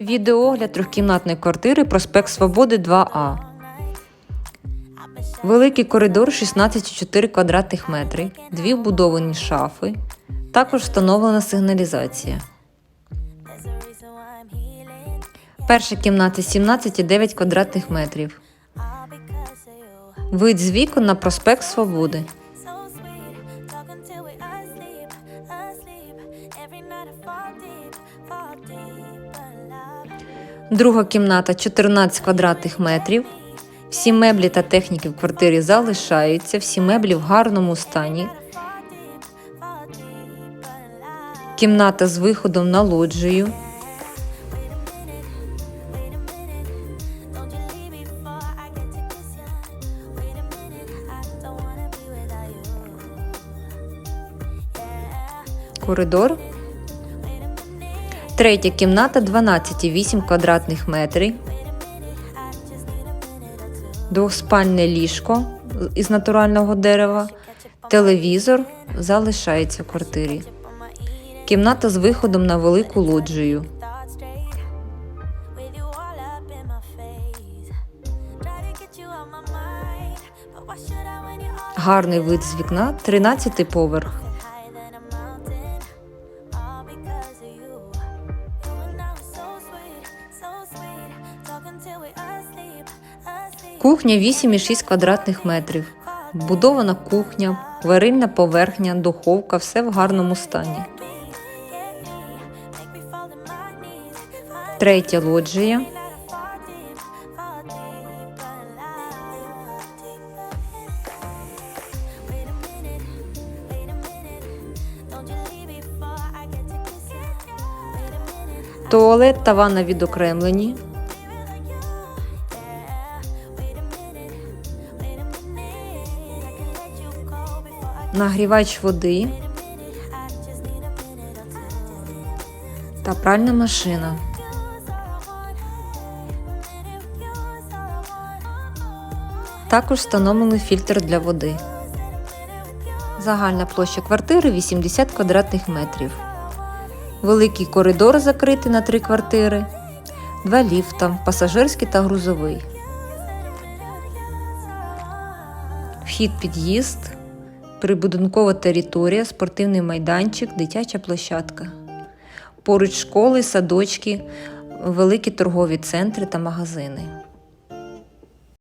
Відеогляд трьохкімнатної квартири проспект Свободи 2А. Великий коридор 16,4 квадратних метри, дві вбудовані шафи. Також встановлена сигналізація. Перша кімната 17,9 квадратних метрів. Вид з вікон на проспект Свободи. Every night Друга кімната 14 квадратних метрів. Всі меблі та техніки в квартирі залишаються, всі меблі в гарному стані. Кімната з виходом на лоджію. Коридор. Третя кімната 12,8 квадратних метрів. Двохспальне ліжко із натурального дерева. Телевізор залишається в квартирі. Кімната з виходом на велику лоджію. Гарний вид з вікна, 13 поверх. Кухня 8,6 квадратних метрів. Вбудована кухня, варильна поверхня, духовка, все в гарному стані. Get me, make me fall to Нагрівач води та пральна машина. Також встановлений фільтр для води. Загальна площа квартири 80 квадратних метрів. Великий коридор закритий на три квартири, два ліфта, пасажирський та грузовий. Вхід під'їзд, прибудинкова територія, спортивний майданчик, дитяча площадка. Поруч школи, садочки, великі торгові центри та магазини.